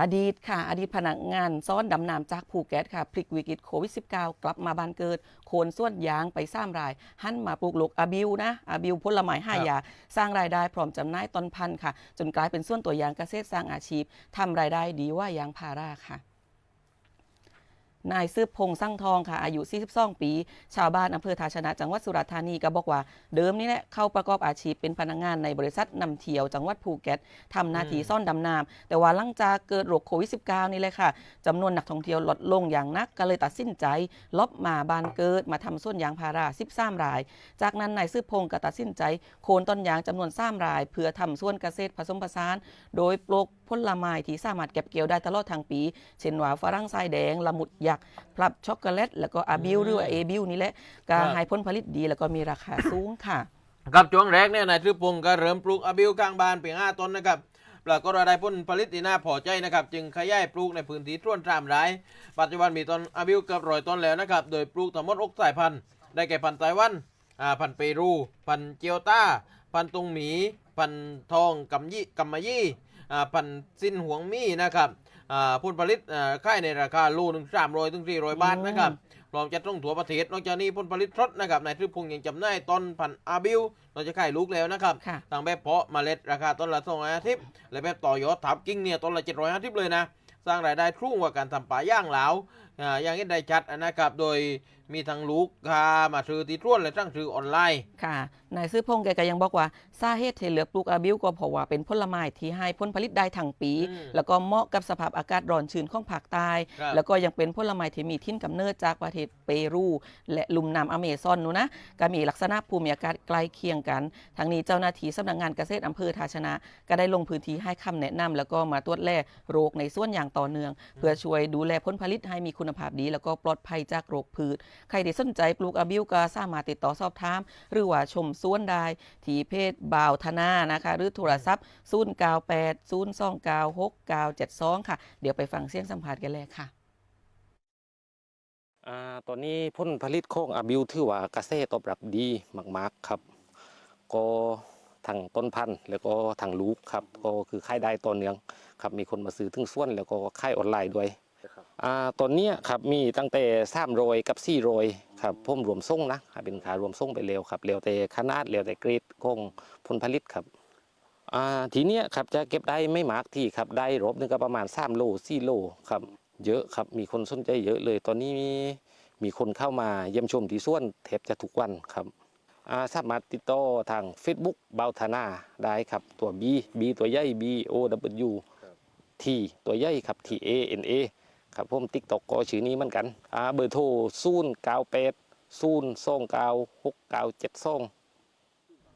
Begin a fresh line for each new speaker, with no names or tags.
อดีตค่ะ อดีตพนักงานซ้อนดำน้ำจากภูเก็ตค่ะพลิกวิกฤตโควิด -19 กลับมาบ้านเกิด โคนส่วนยางไปสร้างราย หันมาปลูกลูกอาบิวนะอาบิวผลไม้ห้า
ครับ
อยางสร้างรายได้พร้อมจำหน่ายต้นพันธุ์ค่ะ จนกลายเป็นส่วนตัวอย่างเกษตรสร้างอาชีพทำรายได้ดีว่ายางพาราค่ะ นายซืบพงษ์สร้างทองค่ะ อายุ 42 ปี ชาวบ้านอำเภอทาชนะ จังหวัดสุราษฎร์ธานีก็บอกว่า เดิมนี่แหละเข้าประกอบอาชีพเป็นพนักงานในบริษัทนำเที่ยว จังหวัดภูเก็ตทำหน้าที่ซ่อนดำน้ำแต่ว่าหลังจากเกิดโรคโควิด -19 นี่เลยค่ะจำนวนนักท่องเที่ยวลดลงอย่างนักก็เลยตัดสินใจลบมาบ้านเกิดมาทำสวนยางพารา 13 ราย จากนั้นนายซืบพงษ์ก็ตัดสินใจ โคนต้นยางจำนวน3ราย เพื่อทำสวนเกษตรผสมผสาน โดยปลูกผลไม้ที่สามารถเก็บเกี่ยวได้ตลอดทั้งปี เช่นว่าฝรั่งทรายแดงละมุดยักษ์พลับช็อกโกแลต แล้วก็อาบิวหรือว่าเอบิวนี่แหละก็
ครับ
ให้ผลผลิตดีแล้วก็มีราคาสูงค่ะ
กับช่วงแรกเนี่ยนายทฤพงศ์ก็เริ่มปลูกอาบิวกลางบ้านเพียงห้าต้นนะครับปรากฏว่าได้ผลผลิตที่น่าพอใจนะครับ จึงขยายปลูกในพื้นที่ท่วนสามไร่ปัจจุบันมีต้นอาบิวเกือบร้อยต้นแล้วนะครับ โดยปลูกทั้งหมดอกสายพันธุ์ ได้แก่พันธุ์ไต้หวันอ่าพันธุ์เปรู พันธุ์เจียวต้า พันธุ์ตุงหมี พันธุ์ทองกำยี่กำมะยี่อ่าพันธุ์สิ้นหวงมี่นะครับอ่า ผลผลิตอ่าขายในราคาโลหนึ่งสามร้อยถึงสี่ร้อยบาทนะครับพร้อมจะต้องถั่วประเทศนอกจากนี้ผลผลิตสดนะครับนายทฤพงศ์ยังจำหน่ายต้นพันธุ์อาบิวเราจะขายลูกแล้วนะครับ
ค่ะ
ทางแบบเพาะเมล็ดราคาต้นละสองร้อยห้าสิบและแบบต่อยอดทับกิ้งเนี่ยต้นละเจ็ดร้อยห้าสิบเลยนะสร้างรายได้ครุ่งกว่าการทำป่าย่างเหลาอ่าอย่างนี้ได้ชัดนะครับโดยมีทั้งลูกค้ามาซื้อที่ท่วนและตั้งซื้อออนไลน์
ค่ะ นายซื้อพงษ์แกก็ยังบอกว่าสาเหตุที่เหลือกปลูกอาบิวก็เพราะว่าเป็นผลไม้ที่ให้ผลผลิตได้ทั้งปี
อืม
แล้วก็เหมาะกับสภาพอากาศร้อนชื้นของภาคใต้
ครับ
แล้วก็ยังเป็นผลไม้ที่มีทิ้นกำเนิดจากประเทศเปรู และลุ่มน้ำอเมซอนนู้นนะก็มีลักษณะภูมิอากาศใกล้เคียงกัน ทั้งนี้เจ้าหน้าที่สำนักงานเกษตรอำเภอทาชนะ ก็ได้ลงพื้นที่ให้คำแนะนำแล้วก็มาตรวจแลโรคในส่วนอย่างต่อเนื่อง เพื่อช่วยดูแลผลผลิตให้มีคุณภาพดี แล้วก็ปลอดภัยจากโรคพืชใครที่สนใจปลูกอาบิวก็สามารถติดต่อสอบถาม หรือว่าชมสวนได้ที่เพจบ่าวธนานะคะ หรือโทรศัพท์0 9 8 0 2 9 6 9 7 2 ค่ะ เดี๋ยวไปฟังเสียงสัมภาษณ์กันเลยค่ะ
อ่าตอนนี้ผลผลิตของอาบิวถือว่าเกษตรตอบรับดีมากๆครับ ก็ทางต้นพันธุ์แล้วก็ทางลูกครับก็คือขายได้ต่อเนื่องครับมีคนมาซื้อถึงส่วน แล้วก็ขายออนไลน์ด้วย ตอนเนี้ยครับมีตั้งแต่สามโรยกับสี่โรยครับผมรวมส่งนะเป็นขารวมส่งไปเร็วครับเร็วแต่ขนาดเร็วแต่กรีดของผลผลิตครับทีเนี้ยครับจะเก็บได้ไม่มากที่ครับได้รบหนึงก็ประมาณ3โล4โลครับเยอะครับมีคนสนใจเยอะเลย ตอนนี้มีมีคนเข้ามาเยี่ยมชมที่ส่วนแทบจะทุกวันครับอ่าสามารถติดต่อทาง Facebook เบาธนาได้ครับตัว B B ตัวใหญ่ B O W T ตัวใหญ่ครับ T A N A ครับผมติ๊กตอกก็ชื่อนี้เหมือนกันเบอร์โทรศูนย์เก้าแปดศูนย์สองเก้าหกเก้าเจ็ดสอง